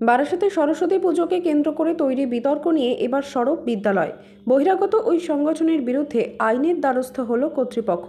বারাসাতে সরস্বতী পুজোকে কেন্দ্র করে তৈরি বিতর্ক নিয়ে এবার সরব বিদ্যালয়। বহিরাগত ওই সংগঠনের বিরুদ্ধে আইনের দ্বারস্থ হল কর্তৃপক্ষ।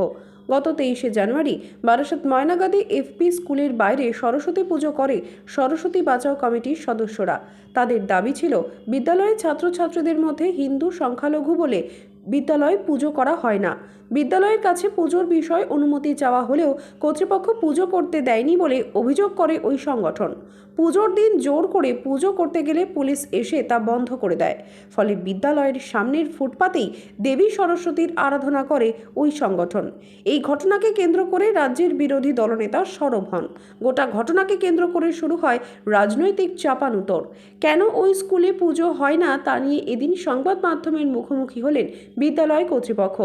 গত তেইশে জানুয়ারি বারাসাত ময়নাগাদী এফপি স্কুলের বাইরে সরস্বতী পুজো করে সরস্বতী বাঁচাও কমিটির সদস্যরা। তাদের দাবি ছিল, বিদ্যালয়ের ছাত্রছাত্রীদের মধ্যে হিন্দু সংখ্যালঘু বলে বিদ্যালয়ে পুজো করা হয় না। বিদ্যালয়ের কাছে পুজোর বিষয়ে অনুমতি চাওয়া হলেও কর্তৃপক্ষ পুজো করতে দেয়নি বলে অভিযোগ করে ওই সংগঠন। পুজোর দিন জোর করে পুজো করতে গেলে পুলিশ এসে তা বন্ধ করে দেয়। ফলে বিদ্যালয়ের সামনের ফুটপাতেই দেবী সরস্বতীর আরাধনা করে ওই সংগঠন। এই ঘটনাকে কেন্দ্র করে রাজ্যের বিরোধী দলনেতা সরব হন। গোটা ঘটনাকে কেন্দ্র করে শুরু হয় রাজনৈতিক চাপানুতর। কেন ওই স্কুলে পুজো হয় না তা নিয়ে এদিন সংবাদ মাধ্যমের মুখোমুখি হলেন বিদ্যালয় কর্তৃপক্ষ।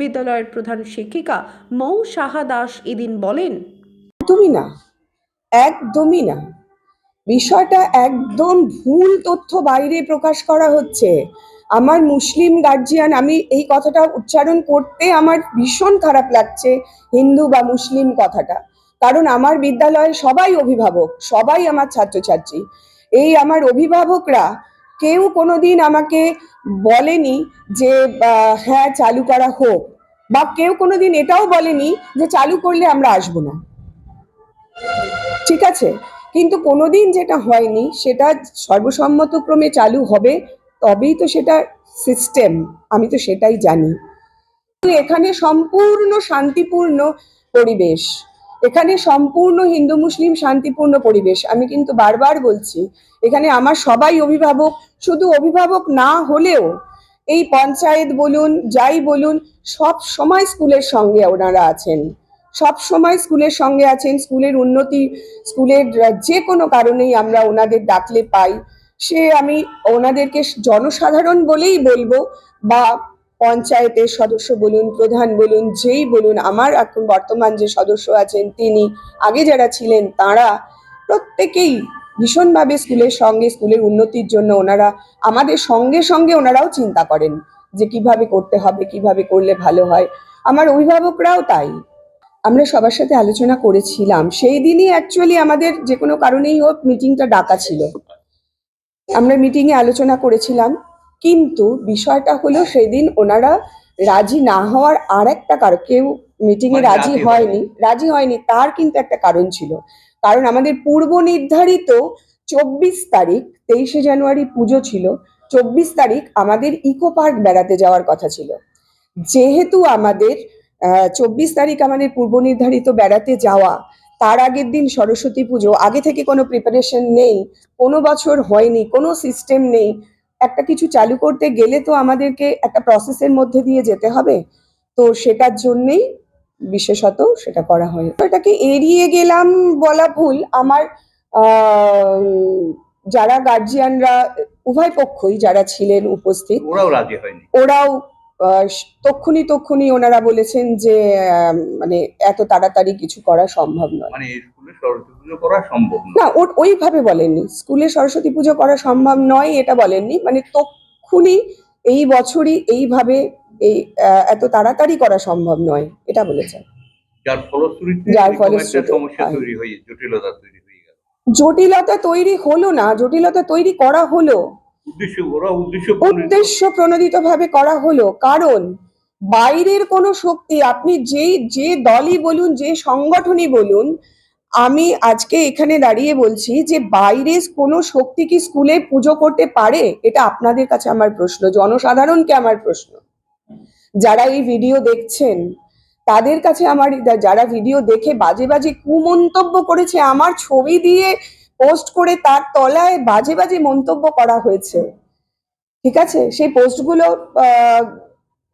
বিদ্যালয়ের প্রধান শিক্ষিকা মৌ সাহা দাস এদিন বলেন, একদমই না একদমই না। বিষয়টা একদম ভুল তথ্য বাইরে প্রকাশ করা হচ্ছে। আমার মুসলিম গার্জিয়ান আমি এই কথাটা উচ্চারণ করতে আমার ভীষণ খারাপ লাগছে হিন্দু বা মুসলিম কথাটা। কারণ আমার বিদ্যালয়ে সবাই অভিভাবক, সবাই আমার ছাত্রছাত্রী। এই আমার অভিভাবকরা কেউ কোনোদিন আমাকে বলেনি যে হ্যাঁ চালু করা হোক। বা কেউ কোনোদিন এটাও বলেনি যে, চালু করলে আমরা আসব না। ঠিক আছে? কিন্তু কোনোদিন যেটা হয়নি, সেটা সর্বসম্মতক্রমে চালু হবে, তবেই তো সেটা সিস্টেম আমি তো সেটাই জানি। এখানে সম্পূর্ণ শান্তিপূর্ণ পরিবেশ। এখানে সম্পূর্ণ হিন্দু মুসলিম শান্তিপূর্ণ পরিবেশ। আমি কিন্তু বারবার বলছি, এখানে আমার সবাই অভিভাবক, শুধু অভিভাবক না হলেও এই পঞ্চায়েত বলুন, যাই বলুন, সব সময় স্কুলের সঙ্গে ওনারা আছেন। সব সময় স্কুলের সঙ্গে আছেন, স্কুলের উন্নতি, স্কুলের যে কোনো কারণেই আমরা ওনাদের ডাকলে পাই। সে আমি ওনাদেরকে জনসাধারণ বলেই বলব বা পঞ্চায়েতের সদস্য বলুন, প্রধান বলুন, যেই বলুন, আমার এখন বর্তমান যে সদস্য আছেন তিনি, আগে যারা ছিলেন তারা প্রত্যেকেই ভীষণভাবে স্কুলের সঙ্গে, স্কুলের উন্নতির জন্য ওনারা আমাদের সঙ্গে সঙ্গে ওনারাও চিন্তা করেন যে কীভাবে করতে হবে, কীভাবে করলে ভালো হয়। আমার অভিভাবকরাও তাই। আমরা সবার সাথে আলোচনা করেছিলাম। সেই দিনই অ্যাকচুয়ালি আমাদের যে কোনো কারণেই হোক মিটিংটা ডাকা ছিল। আমরা মিটিংয়ে আলোচনা করেছিলাম। কিন্তু বিষয়টা হলো সেদিন ওনারা রাজি না হওয়ার আর একটা কারণ কেউ মিটিংয়ে মানে রাজি রাজি হয়নি রাজি হয়নি তার কিন্তু একটা কারণ ছিল। কারণ আমাদের পূর্ব নির্ধারিত চব্বিশ তারিখ তেইশে জানুয়ারি পুজো ছিল চব্বিশ তারিখ আমাদের ইকো পার্ক বেড়াতে যাওয়ার কথা ছিল। যেহেতু আমাদের চব্বিশ তারিখ আমাদের পূর্ব নির্ধারিত বেড়াতে যাওয়া তার আগের দিন সরস্বতী পুজো আগে থেকে কোনো প্রিপারেশন নেই কোনো বছর হয়নি কোনো সিস্টেম নেই একটা কিছু চালু করতে গেলে তো আমাদেরকে একটা প্রসেসের মধ্যে দিয়ে যেতে হবে। তো সেটার জন্যেই বিশেষত সেটা করা হয়। এটাকে এড়িয়ে গেলাম বলা ভুল। আমার আহ, যারা গার্জিয়ানরা উভয় পক্ষই যারা ছিলেন উপস্থিত ওরাও রাজি হয়নি। ওরাও তক্ষুনি তক্ষুনি ওনারা বলেছেন যে মানে এত তাড়াতাড়ি কিছু করা সম্ভব নয়। মানে স্কুলে সরস্বতী পুজো করা সম্ভব না ওইভাবে বলেননি। স্কুলে সরস্বতী পুজো করা সম্ভব নয় এটা বলেননি। মানে তক্ষুনি এই বছরই এইভাবে এই এত তাড়াতাড়ি করা সম্ভব নয় এটা বলেছেন যার ফলশ্রুতিতে যার ফলশ্রুতিতে, সমস্যা হ্যাঁ। তৈরি হয়ে জটিলতা তৈরি হয়ে গেল। জটিলতা তৈরি হলো না জটিলতা তৈরি করা হলো। উদ্দেশ্য প্রণোদিত ভাবে করা হলো, কারণ বাইরের কোনো শক্তি, আপনি যেই, যে দলই বলুন, যে সংগঠনই বলুন, আমি আজকে এখানে দাঁড়িয়ে বলছি যে বাইরে কোনো শক্তি কি স্কুলে পুজো করতে পারে? এটা আপনাদের কাছে আমার প্রশ্ন, জনসাধারণকে আমার প্রশ্ন। যারা এই ভিডিও দেখছেন, তাদের কাছে আমার, যারা ভিডিও দেখে বাজে বাজে কুমন্তব্য করেছে, আমার ছবি দিয়ে পোস্ট করে তার তলায় বাজে বাজে মন্তব্য করা হয়েছে। ঠিক আছে? সেই পোস্টগুলো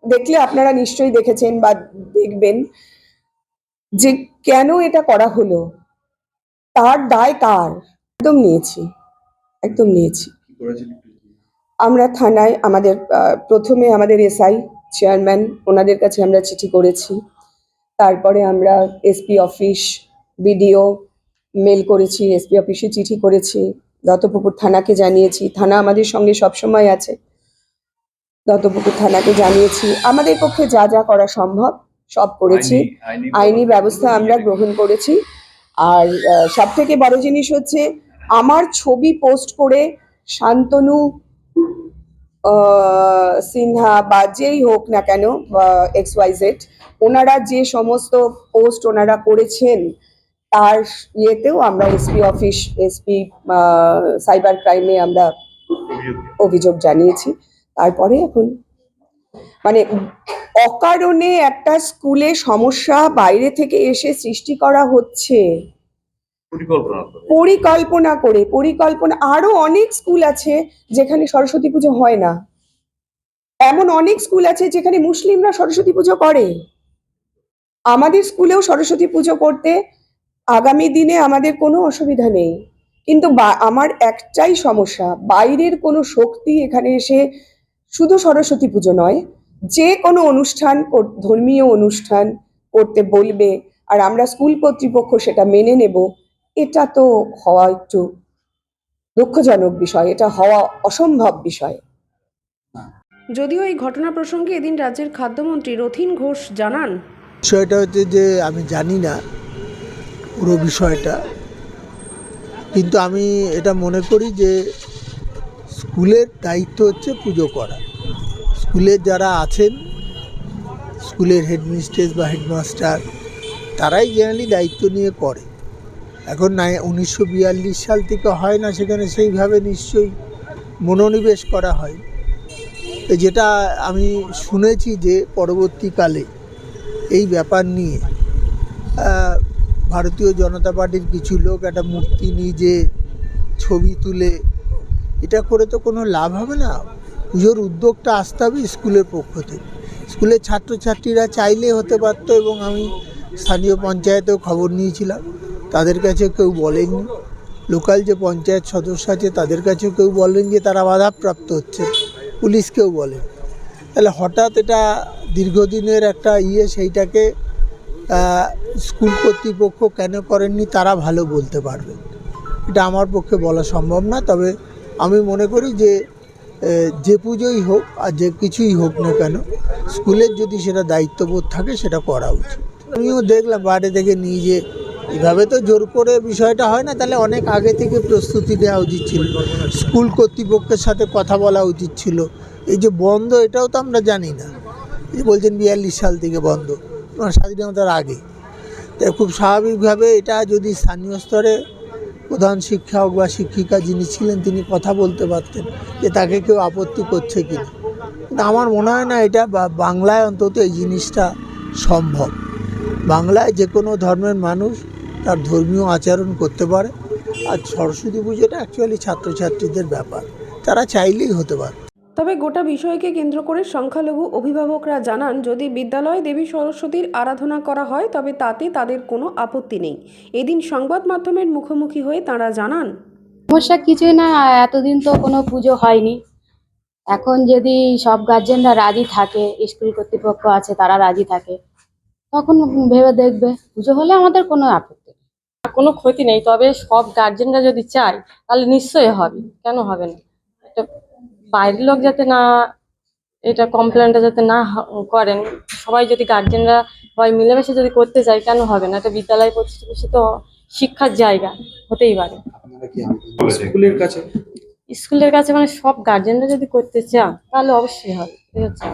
দেখলে আপনারা নিশ্চয়ই দেখেছেন বা দেখবেন যে কেন এটা করা হলো? তার দায় কার? একদম নিয়েছি। একদম নিয়েছি। আমরা থানায় আমাদের প্রথমে আমাদের এসআই চেয়ারম্যান ওনাদের কাছে আমরা চিঠি করেছি। তারপরে আমরা এসপি অফিস বিডিও মেল করেছি এসপি অফিসে চিঠি করেছি দত্তপুকুর থানাকে জানিয়েছি। থানা আমাদের সঙ্গে সবসময় আছে। দত্তপুকুর থানাকে জানিয়েছি। আমাদের পক্ষে যা যা করা সম্ভব সব করেছি। আইনি ব্যবস্থা আমরা গ্রহণ করেছি। আর সব থেকে বড় জিনিস হচ্ছে আমার ছবি পোস্ট করে শান্তনু আহ, সিনহা বা যেই হোক না কেন এক্স ওয়াই জেড ওনারা যে সমস্ত পোস্ট ওনারা করেছেন তার ইয়েতেও আমরা এসপি অফিস এসপি সাইবার ক্রাইমে আমরা অভিযোগ জানিয়েছি। তারপরে এখন মানে অকারণে একটা স্কুলে সমস্যা বাইরে থেকে এসে সৃষ্টি করা হচ্ছে। পরিকল্পনা করে পরিকল্পনা। আরও অনেক স্কুল আছে যেখানে সরস্বতী পুজো হয় না। এমন অনেক স্কুল আছে যেখানে মুসলিমরা সরস্বতী পুজো করে। আমাদের স্কুলেও সরস্বতী পুজো করতে আগামী দিনে আমাদের কোনো অসুবিধা নেই। কিন্তু বা- আমার একটাই সমস্যা বাইরের কোনো শক্তি এখানে এসে শুধু সরস্বতী পুজো নয় যে কোনো অনুষ্ঠান ধর্মীয় অনুষ্ঠান করতে বলবে আর আমরা স্কুল কর্তৃপক্ষ সেটা মেনে নেব এটা তো হওয়া একটু দুঃখজনক বিষয় এটা হওয়া অসম্ভব বিষয়। যদিও এই ঘটনা প্রসঙ্গে এদিন রাজ্যের খাদ্যমন্ত্রী রথিন ঘোষ জানান। বিষয়টা হচ্ছে যে আমি জানি না পুরো বিষয়টা। কিন্তু আমি এটা মনে করি যে, স্কুলের দায়িত্ব হচ্ছে পুজো করা। স্কুলের যারা আছেন, স্কুলের হেডমিস্ট্রেস বা হেডমাস্টার, তারাই জেনারেলি দায়িত্ব নিয়ে করে। এখন নাই, উনিশশো বিয়াল্লিশ সাল থেকে হয় না সেখানে, সেইভাবে নিশ্চয়ই মনোনিবেশ করা হয়। যেটা আমি শুনেছি যে, পরবর্তীকালে এই ব্যাপার নিয়ে ভারতীয় জনতা পার্টির কিছু লোক একটা মূর্তি নিজে ছবি তুলে, এটা করে তো কোনো লাভ হবে না। পুজোর উদ্যোগটা আসতে হবে স্কুলের পক্ষ থেকে। স্কুলের ছাত্রছাত্রীরা চাইলে হতে পারতো এবং আমি স্থানীয় পঞ্চায়েতেও খবর নিয়েছিলাম। তাদের কাছে কেউ বলেনি লোকাল যে পঞ্চায়েত সদস্য আছে, তাদের কাছেও কেউ বলেন যে তারা বাধাপ্রাপ্ত হচ্ছে। পুলিশকেও বলেন তাহলে হঠাৎ এটা দীর্ঘদিনের একটা ইয়ে সেইটাকে স্কুল কর্তৃপক্ষ কেন করেননি তারা ভালো বলতে পারবে। এটা আমার পক্ষে বলা সম্ভব না, তবে আমি মনে করি যে যে পুজোই হোক আর যে কিছুই হোক না কেন, স্কুলের যদি সেটা দায়িত্ববোধ থাকে সেটা করা উচিত। আমিও দেখলাম বাইরে থেকে নিয়ে যে, এভাবে তো জোর করে বিষয়টা হয় না, তাহলে অনেক আগে থেকে প্রস্তুতি নেওয়া উচিত ছিল। স্কুল কর্তৃপক্ষের সাথে কথা বলা উচিত ছিল। এই যে বন্ধ এটাও তো আমরা জানি না। বলছেন বিয়াল্লিশ সাল থেকে বন্ধ। স্বাধীনতার আগে। তাই খুব স্বাভাবিকভাবে এটা যদি স্থানীয় স্তরে প্রধান শিক্ষক বা শিক্ষিকা যিনি ছিলেন, তিনি কথা বলতে পারতেন যে তাকে কেউ আপত্তি করছে কি না কিন্তু আমার মনে হয় না এটা বাংলায় অন্তত এই জিনিসটা সম্ভব। বাংলায় যে কোনো ধর্মের মানুষ তার ধর্মীয় আচরণ করতে পারে। আর সরস্বতী পুজোটা অ্যাকচুয়ালি ছাত্রছাত্রীদের ব্যাপার। তারা চাইলেই হতে পারে। তবে গোটা বিষয়কে কেন্দ্র করে সংখ্যালঘু অভিভাবকরা জানান যদি বিদ্যালয়ে দেবী সরস্বতীর আরাধনা করা হয় তবে তাতে তাদের কোনো আপত্তি নেই। এদিন সংবাদ মাধ্যমের মুখোমুখি হয়ে তাঁরা জানান সমস্যা কিছুই না এতদিন তো কোনো পুজো হয়নি। এখন যদি সব গার্জেনরা রাজি থাকে স্কুল কর্তৃপক্ষ আছে তারা রাজি থাকে তখন ভেবে দেখবে। পুজো হলে আমাদের কোনো আপত্তি নেই। কোনো ক্ষতি নেই তবে সব গার্জেনরা যদি চায় তাহলে নিশ্চয়ই হবে। কেন হবে না? এটা বাইরের লোক যাতে না এটা কমপ্লেনটা যাতে না হ- করেন সবাই যদি গার্জেনরা সবাই মিলেমিশে যদি করতে চায় কেন হবে না? এটা বিদ্যালয় প্রতিষ্ঠিত তো শিক্ষার জায়গা হতেই পারে। স্কুলের কাছে? স্কুলের কাছে মানে সব গার্জেনরা যদি করতে চান তাহলে অবশ্যই হবে। এই হচ্ছে।